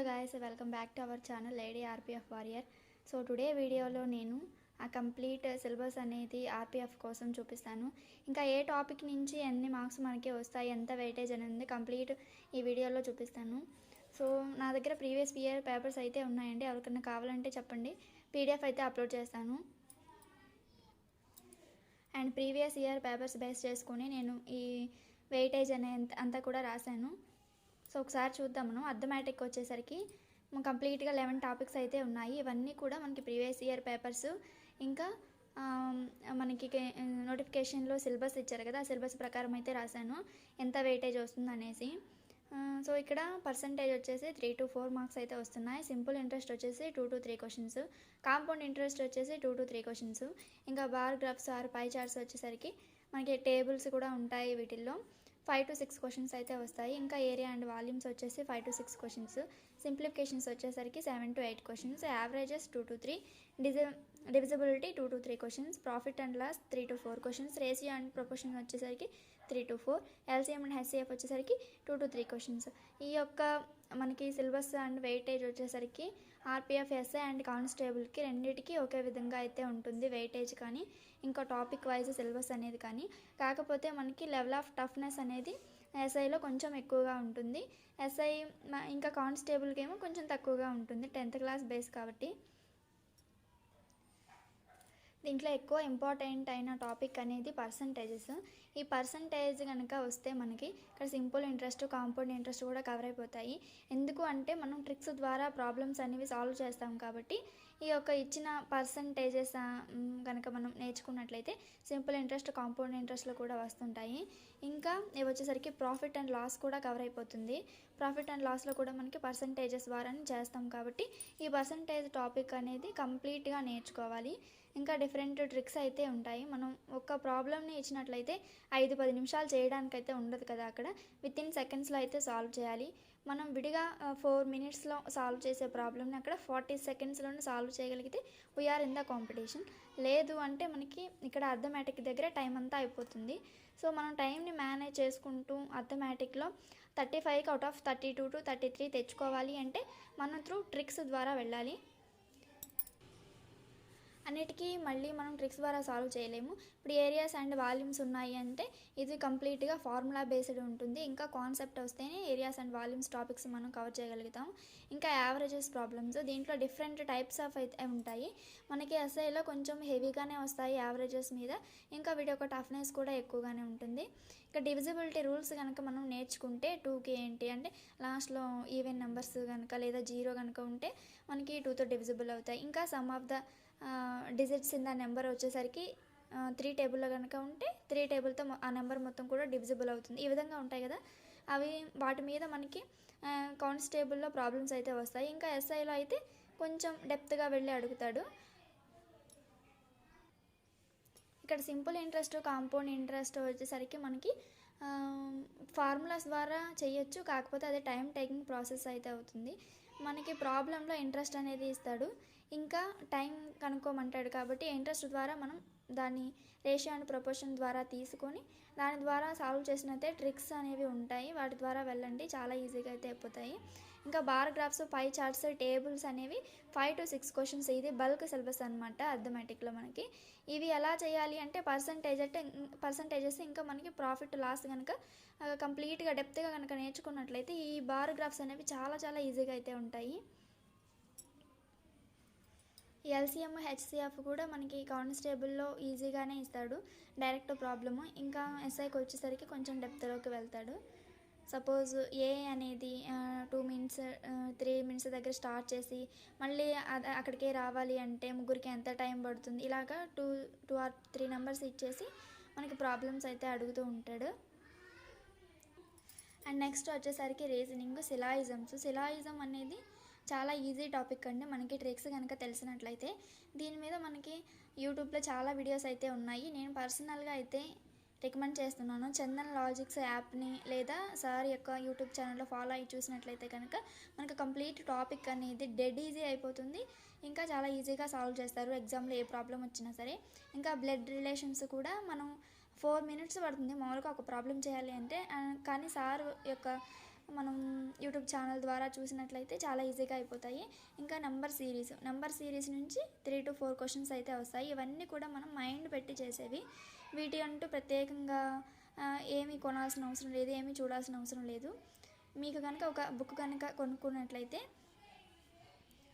Hello guys welcome back to our channel lady RPF warrior so today వీడియోలో నేను ఆ complete syllabus అనేది RPF కోసం చూపిస్తాను. ఇంకా ఏ టాపిక్ నుంచి ఎన్ని మార్క్స్ మనకి వస్తాయి ఎంత వెయిటేజ్ అనేది కంప్లీట్ ఈ వీడియోలో చూపిస్తాను. సో నా దగ్గర ప్రీవియస్ ఇయర్ పేపర్స్ అయితే ఉన్నాయండి ఎవరికైనా కావాలంటే చెప్పండి. పీడిఎఫ్ అయితే అప్లోడ్ చేస్తాను. And previous year papers base చేసుకొని నేను ఈ వెయిటేజ్ అనే అంతా కూడా రాశాను. సో ఒకసారి చూద్దాం మనం అర్థమాటిక్ వచ్చేసరికి కంప్లీట్గా లెవెన్ టాపిక్స్ అయితే ఉన్నాయి. ఇవన్నీ కూడా మనకి ప్రీవియస్ ఇయర్ పేపర్స్. ఇంకా మనకి నోటిఫికేషన్లో సిలబస్ ఇచ్చారు కదా ఆ సిలబస్ ప్రకారం అయితే రాశాను. ఎంత వెయిటేజ్ వస్తుంది అనేసి. సో ఇక్కడ పర్సంటేజ్ వచ్చేసి త్రీ టు ఫోర్ మార్క్స్ అయితే వస్తున్నాయి. సింపుల్ ఇంట్రెస్ట్ వచ్చేసి two to three questions. Compound interest వచ్చేసి టూ టు త్రీ క్వశ్చన్స్. ఇంకా bar graphs or pie charts వచ్చేసరికి మనకి టేబుల్స్ కూడా ఉంటాయి వీటిల్లో. ఫైవ్ టు సిక్స్ క్వశ్చన్స్ అయితే వస్తాయి. ఇంకా ఏరియా అండ్ వాల్యూమ్స్ వచ్చేసి five to six questions simplifications వచ్చేసరికి seven to eight questions averages two to three digi divisibility two to three questions profit and loss three to four questions ratio and proportion వచ్చేసరికి three to four LCM and HCF వచ్చేసరికి two to three questions ఈ యొక్క మనకి syllabus and weightage వచ్చేసరికి RPF SI and కానిస్టేబుల్కి రెండింటికి ఒకే విధంగా అయితే ఉంటుంది వెయిటేజ్ కానీ ఇంకా టాపిక్ వైజ్ సిలబస్ అనేది కానీ. కాకపోతే మనకి లెవెల్ ఆఫ్ టఫ్నెస్ అనేది ఎస్ఐలో కొంచెం ఎక్కువగా ఉంటుంది. ఎస్ఐ ఇంకా కానిస్టేబుల్కి ఏమో కొంచెం తక్కువగా ఉంటుంది టెన్త్ క్లాస్ బేస్ కాబట్టి. దీంట్లో ఎక్కువ ఇంపార్టెంట్ అయిన టాపిక్ అనేది పర్సంటేజెస్. ఈ పర్సంటేజ్ కనుక వస్తే మనకి ఇక్కడ సింపుల్ ఇంట్రెస్ట్ కాంపౌండ్ ఇంట్రెస్ట్ కూడా కవర్ అయిపోతాయి. ఎందుకు అంటే మనం ట్రిక్స్ ద్వారా ప్రాబ్లమ్స్ అనేవి సాల్వ్ చేస్తాం కాబట్టి ఈ యొక్క ఇచ్చిన పర్సంటేజెస్ కనుక మనం నేర్చుకున్నట్లయితే సింపుల్ ఇంట్రెస్ట్ కాంపౌండ్ ఇంట్రెస్ట్లో కూడా వస్తుంటాయి. ఇంకా ఇవి వచ్చేసరికి ప్రాఫిట్ అండ్ లాస్ కూడా కవర్ అయిపోతుంది. ప్రాఫిట్ అండ్ లాస్లో కూడా మనకి పర్సంటేజెస్ ద్వారానే చేస్తాం కాబట్టి ఈ పర్సంటేజ్ టాపిక్ అనేది కంప్లీట్గా నేర్చుకోవాలి. ఇంకా డిఫరెంట్ ట్రిక్స్ అయితే ఉంటాయి. మనం ఒక ప్రాబ్లమ్ని ఇచ్చినట్లయితే ఐదు పది నిమిషాలు చేయడానికైతే ఉండదు కదా అక్కడ. విత్ ఇన్ సెకండ్స్లో అయితే సాల్వ్ చేయాలి. మనం విడిగా ఫోర్ మినిట్స్లో సాల్వ్ చేసే ప్రాబ్లమ్ని అక్కడ ఫార్టీ సెకండ్స్లోనే సాల్వ్ చేయగలిగితే వీఆర్ ఇన్ ద కాంపిటీషన్ లేదు అంటే మనకి ఇక్కడ అర్థమేటిక్ దగ్గర టైం అంతా అయిపోతుంది. సో మనం టైంని మేనేజ్ చేసుకుంటూ అర్థమెటిక్లో థర్టీ ఫైవ్కి out of thirty two to thirty three తెచ్చుకోవాలి అంటే మనం త్రూ ట్రిక్స్ ద్వారా వెళ్ళాలి. అన్నిటికీ మళ్ళీ మనం ట్రిక్స్ ద్వారా సాల్వ్ చేయలేము. ఇప్పుడు ఏరియాస్ అండ్ వాల్యూమ్స్ ఉన్నాయి అంటే ఇది కంప్లీట్గా ఫార్ములా బేస్డ్ ఉంటుంది. ఇంకా కాన్సెప్ట్ వస్తేనే ఏరియాస్ అండ్ వాల్యూమ్స్ టాపిక్స్ మనం కవర్ చేయగలుగుతాం. ఇంకా యావరేజెస్ ప్రాబ్లమ్స్ దీంట్లో డిఫరెంట్ టైప్స్ ఆఫ్ అయితే ఉంటాయి. మనకి ఎస్ఐలో కొంచెం హెవీగానే వస్తాయి యావరేజెస్ మీద. ఇంకా వీటి యొక్క టఫ్నెస్ కూడా ఎక్కువగానే ఉంటుంది. ఇంకా డివిజిబిలిటీ రూల్స్ కనుక మనం నేర్చుకుంటే టూకి ఏంటి అంటే లాస్ట్లో ఈవెన్ నెంబర్స్ కనుక లేదా జీరో కనుక ఉంటే మనకి టూతో డివిజిబుల్ అవుతాయి. ఇంకా sum of the digits in the number వచ్చేసరికి త్రీ టేబుల్లో కనుక ఉంటే త్రీ టేబుల్తో ఆ నెంబర్ మొత్తం కూడా డివిజిబుల్ అవుతుంది. ఈ విధంగా ఉంటాయి కదా? అవి వాటి మీద మనకి కానిస్టేబుల్లో ప్రాబ్లమ్స్ అయితే వస్తాయి. ఇంకా ఎస్ఐలో అయితే కొంచెం డెప్త్గా వెళ్ళి అడుగుతాడు. ఇక్కడ సింపుల్ ఇంట్రెస్ట్ కాంపౌండ్ ఇంట్రెస్ట్ వచ్చేసరికి మనకి ఫార్ములాస్ ద్వారా చేయొచ్చు కాకపోతే అది టైం టేకింగ్ ప్రాసెస్ అయితే అవుతుంది. మనకి ప్రాబ్లంలో ఇంట్రెస్ట్ అనేది ఇస్తాడు. ఇంకా టైం కనుక్కోమంటాడు కాబట్టి ఇంట్రెస్ట్ ద్వారా మనం దాన్ని రేషియో అండ్ ప్రపోర్షన్ ద్వారా తీసుకొని దాని ద్వారా సాల్వ్ చేసినైతే ట్రిక్స్ అనేవి ఉంటాయి. వాటి ద్వారా వెళ్ళండి చాలా ఈజీగా అయితే అయిపోతాయి. ఇంకా bar graphs pie charts tables అనేవి ఫైవ్ టు సిక్స్ క్వశ్చన్స్. ఇది బల్క్ సిలబస్ అనమాట అర్థమెటిక్లో మనకి. ఇవి ఎలా చేయాలి అంటే పర్సంటేజ్ అంటే పర్సంటేజెస్ ఇంకా మనకి ప్రాఫిట్ లాస్ కనుక కంప్లీట్గా డెప్త్గా కనుక నేర్చుకున్నట్లయితే ఈ బార్ గ్రాఫ్స్ అనేవి చాలా చాలా ఈజీగా అయితే ఉంటాయి. ఎల్సీఎం హెచ్సిఎఫ్ కూడా మనకి కానిస్టేబుల్లో ఈజీగానే ఇస్తాడు. Direct problem. ఇంకా ఎస్ఐకి వచ్చేసరికి కొంచెం డెప్త్లోకి వెళ్తాడు. సపోజ్ ఏ అనేది టూ మినిట్స్ త్రీ మినిట్స్ దగ్గర స్టార్ట్ చేసి మళ్ళీ అద- అక్కడికే రావాలి అంటే ముగ్గురికి ఎంత టైం పడుతుంది ఇలాగా two two or three numbers ఇచ్చేసి మనకి ప్రాబ్లమ్స్ అయితే అడుగుతూ ఉంటాడు. అండ్ నెక్స్ట్ వచ్చేసరికి రీజనింగ్ సిలాయిజమ్స్ సిలాయిజం అనేది చాలా ఈజీ టాపిక్ అండి. మనకి ట్రిక్స్ కనుక తెలిసినట్లయితే దీని మీద మనకి యూట్యూబ్లో చాలా వీడియోస్ అయితే ఉన్నాయి. నేను పర్సనల్గా అయితే రికమెండ్ చేస్తున్నాను. చందన్ లాజిక్స్ యాప్ని లేదా సార్ యొక్క యూట్యూబ్ ఛానల్లో ఫాలో అయ్యి చూసినట్లయితే కనుక మనకు కంప్లీట్ టాపిక్ అనేది డెడ్ ఈజీ అయిపోతుంది. ఇంకా చాలా ఈజీగా సాల్వ్ చేస్తారు. ఎగ్జామ్లో ఏ ప్రాబ్లం వచ్చినా సరే. ఇంకా బ్లడ్ రిలేషన్స్ కూడా మనం ఫోర్ మినిట్స్ పడుతుంది. మామూలుగా ఒక ప్రాబ్లం చేయాలి అంటే కానీ సార్ యొక్క మనం యూట్యూబ్ ఛానల్ ద్వారా చూసినట్లయితే చాలా ఈజీగా అయిపోతాయి. ఇంకా నెంబర్ సిరీస్ నెంబర్ సిరీస్ నుంచి త్రీ టు ఫోర్ క్వశ్చన్స్ అయితే వస్తాయి. ఇవన్నీ కూడా మనం మైండ్ పెట్టి చేసేవి. వీటి అంటూ ప్రత్యేకంగా ఏమి ఏమీ కొనాల్సిన అవసరం లేదు ఏమీ చూడాల్సిన అవసరం లేదు. మీకు కనుక ఒక బుక్ కనుక కొనుక్కున్నట్లయితే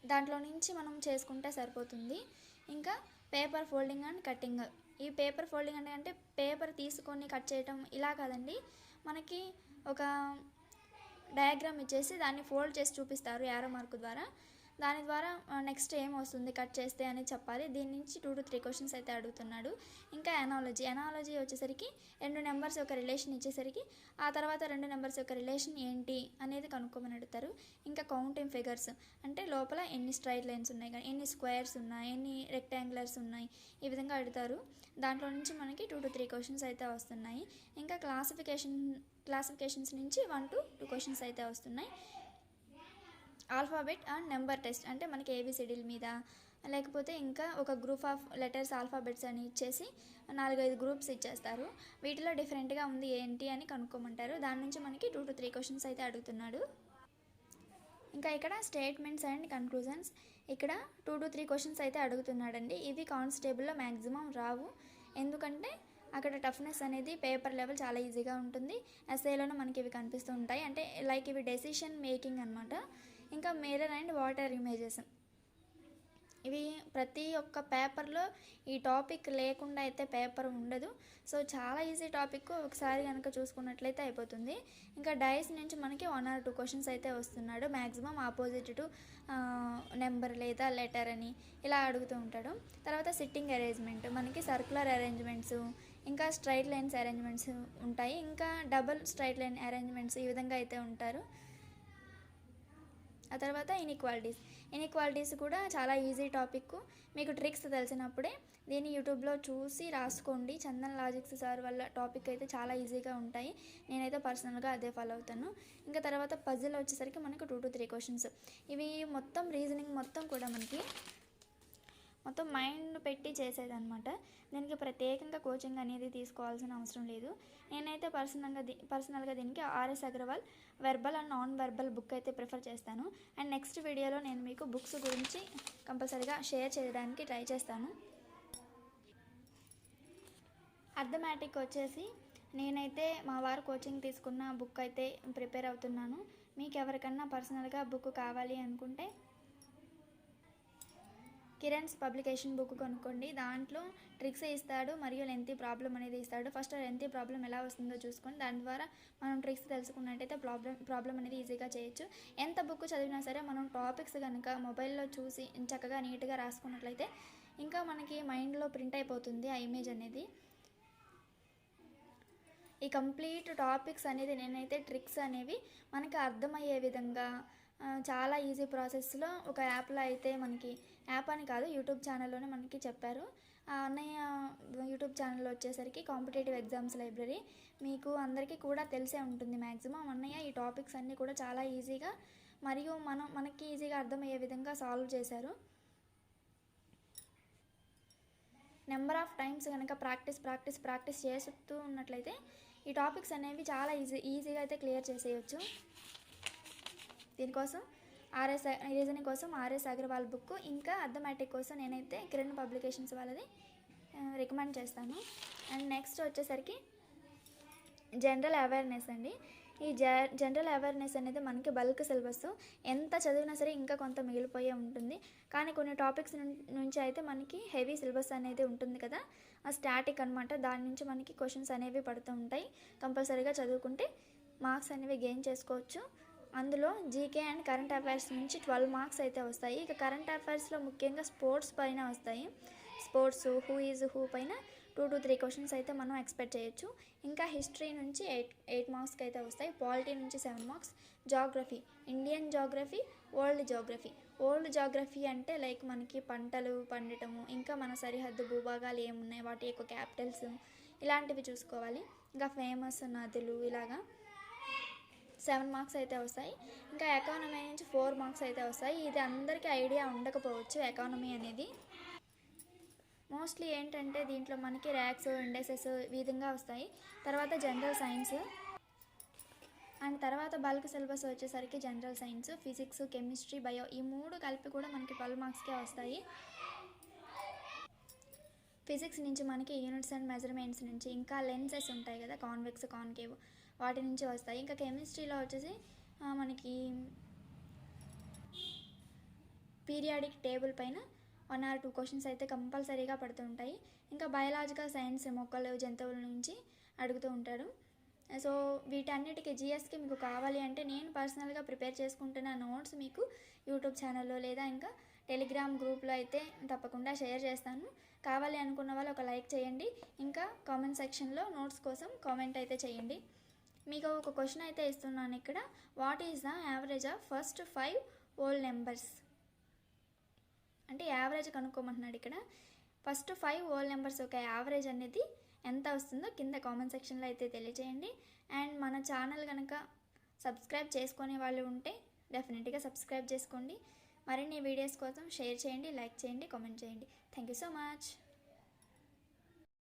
దాంట్లో నుంచి మనం చేసుకుంటే సరిపోతుంది. ఇంకా పేపర్ ఫోల్డింగ్ అండ్ కటింగ్ ఈ పేపర్ ఫోల్డింగ్ అంటే అంటే పేపర్ తీసుకొని కట్ చేయటం ఇలా కాదండి. మనకి ఒక డయాగ్రామ్ ఇచ్చేసి దాన్ని ఫోల్డ్ చేసి చూపిస్తారు యారో మార్కు ద్వారా. దాని ద్వారా నెక్స్ట్ ఏం వస్తుంది? కట్ చేస్తే అని చెప్పాలి. దీని నుంచి టూ టు త్రీ క్వశ్చన్స్ అయితే అడుగుతున్నాడు. ఇంకా ఎనాలజీ ఎనాలజీ వచ్చేసరికి రెండు నెంబర్స్ యొక్క రిలేషన్ ఇచ్చేసరికి ఆ తర్వాత రెండు నెంబర్స్ యొక్క రిలేషన్ ఏంటి అనేది కనుక్కోమని అడుగుతారు. ఇంకా కౌంటింగ్ ఫిగర్స్ అంటే లోపల ఎన్ని స్ట్రైట్ లైన్స్ ఉన్నాయి కానీ ఎన్ని స్క్వేర్స్ ఉన్నాయి ఎన్ని రెక్టాంగులర్స్ ఉన్నాయి ఈ విధంగా అడుగుతారు. దాంట్లో నుంచి మనకి టూ టు త్రీ క్వశ్చన్స్ అయితే వస్తున్నాయి. ఇంకా క్లాసిఫికేషన్ క్లాసిఫికేషన్స్ నుంచి వన్ టు టూ క్వశ్చన్స్ అయితే వస్తున్నాయి. ఆల్ఫాబెట్ అండ్ నెంబర్ టెస్ట్ అంటే మనకి ఏబిసిడీల మీద. లేకపోతే ఇంకా ఒక గ్రూప్ ఆఫ్ లెటర్స్ ఆల్ఫాబెట్స్ అని ఇచ్చేసి నాలుగైదు గ్రూప్స్ ఇచ్చేస్తారు. వీటిలో డిఫరెంట్గా ఉంది ఏంటి అని కనుక్కోమంటారు. దాని నుంచి మనకి టూ టు త్రీ క్వశ్చన్స్ అయితే అడుగుతున్నాడు. ఇంకా ఇక్కడ స్టేట్మెంట్స్ అండ్ కన్క్లూజన్స్. ఇక్కడ టూ టు త్రీ క్వశ్చన్స్ అయితే అడుగుతున్నాడండి. ఇవి కానిస్టేబుల్లో మ్యాక్సిమం రావు. ఎందుకంటే అక్కడ టఫ్నెస్ అనేది పేపర్ లెవెల్ చాలా ఈజీగా ఉంటుంది. ఎస్ఏలోనే మనకి ఇవి కనిపిస్తూ ఉంటాయి. అంటే లైక్ ఇవి డెసిషన్ మేకింగ్ అనమాట ఇంకా మిర్రర్ అండ్ వాటర్ ఇమేజెస్. ఇవి ప్రతి ఒక్క పేపర్లో ఈ టాపిక్ లేకుండా అయితే పేపర్ ఉండదు. సో చాలా ఈజీ టాపిక్ ఒకసారి కనుక చూసుకున్నట్లయితే అయిపోతుంది. ఇంకా డైస్ నుంచి మనకి వన్ ఆర్ టూ క్వశ్చన్స్ అయితే వస్తున్నాడు. మ్యాక్సిమం ఆపోజిట్ టు నెంబర్ లేదా లెటర్ అని ఇలా అడుగుతూ ఉంటాడు. తర్వాత సిట్టింగ్ అరేంజ్మెంట్. మనకి సర్కులర్ అరేంజ్మెంట్స్ ఇంకా స్ట్రైట్ లైన్స్ అరేంజ్మెంట్స్ ఉంటాయి. ఇంకా డబుల్ స్ట్రైట్ లైన్ అరేంజ్మెంట్స్ ఈ విధంగా అయితే ఉంటారు. ఆ తర్వాత ఇన్ఈక్వాలిటీస్ ఇన్ఈక్వాలిటీస్ కూడా చాలా ఈజీ టాపిక్ మీకు ట్రిక్స్ తెలిసినప్పుడే దీన్ని యూట్యూబ్లో చూసి రాసుకోండి. చందన్ లాజిక్స్ సార్ వల్ల టాపిక్ అయితే చాలా ఈజీగా ఉంటాయి. నేనైతే పర్సనల్గా అదే ఫాలో అవుతాను. ఇంకా తర్వాత పజిల్ వచ్చేసరికి మనకు టూ టు త్రీ క్వశ్చన్స్ ఇవి మొత్తం రీజనింగ్ మొత్తం కూడా మనకి మొత్తం మైండ్ పెట్టి చేసేదనమాట దీనికి ప్రత్యేకంగా కోచింగ్ అనేది తీసుకోవాల్సిన అవసరం లేదు. నేనైతే పర్సనల్గా పర్సనల్గా దీనికి RS Agarwal verbal and non verbal book అయితే ప్రిఫర్ చేస్తాను. అండ్ నెక్స్ట్ వీడియోలో నేను మీకు బుక్స్ గురించి కంపల్సరీగా షేర్ చేయడానికి ట్రై చేస్తాను. అర్థమాటిక్ వచ్చేసి నేనైతే మా వారు కోచింగ్ తీసుకున్న బుక్ అయితే ప్రిపేర్ అవుతున్నాను. మీకు ఎవరికన్నా పర్సనల్గా బుక్ కావాలి అనుకుంటే కిరణ్స్ పబ్లికేషన్ బుక్ కొనుక్కోండి. దాంట్లో ట్రిక్స్ ఇస్తాడు మరియు లెంతీ ప్రాబ్లం అనేది ఇస్తాడు. ఫస్ట్ లెంతీ ప్రాబ్లం ఎలా వస్తుందో చూసుకొని దాని ద్వారా మనం ట్రిక్స్ తెలుసుకున్నట్టయితే ప్రాబ్లం ప్రాబ్లం అనేది ఈజీగా చేయొచ్చు. ఎంత బుక్ చదివినా సరే మనం టాపిక్స్ కనుక మొబైల్లో చూసి చక్కగా నీట్గా రాసుకున్నట్లయితే ఇంకా మనకి మైండ్లో ప్రింట్ అయిపోతుంది ఆ ఇమేజ్ అనేది. ఈ కంప్లీట్ టాపిక్స్ అనేది నేనైతే ట్రిక్స్ అనేవి మనకి అర్థమయ్యే విధంగా చాలా ఈజీ ప్రాసెస్లో ఒక యాప్లో అయితే మనకి యాప్ అని కాదు యూట్యూబ్ ఛానల్లోనే మనకి చెప్పారు. ఆ అన్నయ్య యూట్యూబ్ ఛానల్ వచ్చేసరికి కాంపిటేటివ్ ఎగ్జామ్స్ లైబ్రరీ మీకు అందరికీ కూడా తెలిసే ఉంటుంది మ్యాక్సిమం అన్నయ్య ఈ టాపిక్స్ అన్నీ కూడా చాలా ఈజీగా మరియు మనం మనకి ఈజీగా అర్థమయ్యే విధంగా సాల్వ్ చేశారు. నెంబర్ ఆఫ్ టైమ్స్ కనుక ప్రాక్టీస్ ప్రాక్టీస్ ప్రాక్టీస్ చేస్తూ ఉన్నట్లయితే ఈ టాపిక్స్ అనేవి చాలా ఈజీ ఈజీగా అయితే క్లియర్ చేసేయచ్చు. దీనికోసం ఆర్ఎస్ రీజనింగ్ కోసం ఆర్ఎస్ అగర్వాల్ బుక్ ఇంకా అథమెటిక్ కోసం నేనైతే కిరణ్ పబ్లికేషన్స్ వాళ్ళది రికమెండ్ చేస్తాను. అండ్ నెక్స్ట్ వచ్చేసరికి జనరల్ అవేర్నెస్ అండి. ఈ జ జనరల్ అవేర్నెస్ అనేది మనకి బల్క్ సిలబస్. ఎంత చదివినా సరే ఇంకా కొంత మిగిలిపోయే ఉంటుంది. కానీ కొన్ని టాపిక్స్ నుంచి అయితే మనకి హెవీ సిలబస్ అనేది ఉంటుంది కదా. ఆ స్టాటిక్ అనమాట దాని నుంచి మనకి క్వశ్చన్స్ అనేవి పడుతూ ఉంటాయి. కంపల్సరీగా చదువుకుంటే మార్క్స్ అనేవి గెయిన్ చేసుకోవచ్చు. అందులో జీకే అండ్ కరెంట్ అఫైర్స్ నుంచి ట్వెల్వ్ మార్క్స్ అయితే వస్తాయి. ఇక కరెంట్ అఫైర్స్లో ముఖ్యంగా స్పోర్ట్స్ పైన వస్తాయి. స్పోర్ట్స్ హూ ఈజ్ హూ పైన టూ టు త్రీ క్వశ్చన్స్ అయితే మనం ఎక్స్పెక్ట్ చేయొచ్చు. ఇంకా హిస్టరీ నుంచి ఎయిట్ ఎయిట్ మార్క్స్కి అయితే వస్తాయి. పాలిటీ నుంచి seven marks. Geography Indian geography old geography. Old geography అంటే లైక్ మనకి పంటలు పండటము ఇంకా మన సరిహద్దు భూభాగాలు ఏమున్నాయి వాటి యొక్క క్యాపిటల్స్ ఇలాంటివి చూసుకోవాలి. ఇంకా ఫేమస్ నదులు ఇలాగా. సెవెన్ మార్క్స్ అయితే వస్తాయి. ఇంకా ఎకానమీ నుంచి ఫోర్ మార్క్స్ అయితే వస్తాయి. ఇది అందరికీ ఐడియా ఉండకపోవచ్చు ఎకానమీ అనేది. మోస్ట్లీ ఏంటంటే దీంట్లో మనకి ర్యాక్స్ ఇండెసెస్ విధంగా వస్తాయి. తర్వాత జనరల్ సైన్స్. అండ్ తర్వాత బల్క్ సిలబస్ వచ్చేసరికి general science physics chemistry bio ఈ మూడు కలిపి కూడా మనకి ట్వెల్వ్ మార్క్స్కే వస్తాయి. ఫిజిక్స్ నుంచి మనకి యూనిట్స్ అండ్ మెజర్మెంట్స్ నుంచి ఇంకా లెన్సెస్ ఉంటాయి కదా కాన్వెక్స్ కాన్కేవ్. వాటి నుంచి వస్తాయి. ఇంకా కెమిస్ట్రీలో వచ్చేసి మనకి పీరియాడిక్ టేబుల్ పైన వన్ ఆర్ టూ క్వశ్చన్స్ అయితే కంపల్సరీగా పడుతుంటాయి ఇంకా బయలాజికల్ సైన్స్ మొక్కలు జంతువుల నుంచి అడుగుతూ ఉంటారు. సో వీటన్నిటికీ జిఎస్కి మీకు కావాలి అంటే నేను పర్సనల్గా ప్రిపేర్ చేసుకుంటున్న నోట్స్ మీకు యూట్యూబ్ ఛానల్లో లేదా ఇంకా టెలిగ్రామ్ గ్రూప్లో అయితే తప్పకుండా షేర్ చేస్తాను. కావాలి అనుకున్న వాళ్ళు ఒక లైక్ చేయండి. ఇంకా కామెంట్ సెక్షన్లో నోట్స్ కోసం కామెంట్ అయితే చేయండి. మీకు ఒక క్వశ్చన్ అయితే ఇస్తున్నాను ఇక్కడ. What is the average of first five odd numbers అంటే యావరేజ్ కనుక్కోమంటున్నాడు ఇక్కడ. ఫస్ట్ ఫైవ్ ఓల్డ్ నెంబర్స్ ఒక యావరేజ్ అనేది ఎంత వస్తుందో కింద కామెంట్ సెక్షన్లో అయితే తెలియజేయండి. అండ్ మన ఛానల్ కనుక సబ్స్క్రైబ్ చేసుకునే వాళ్ళు ఉంటే డెఫినెట్గా సబ్స్క్రైబ్ చేసుకోండి. మరిన్ని వీడియోస్ కోసం షేర్ చేయండి లైక్ చేయండి కామెంట్ చేయండి. Thank you so much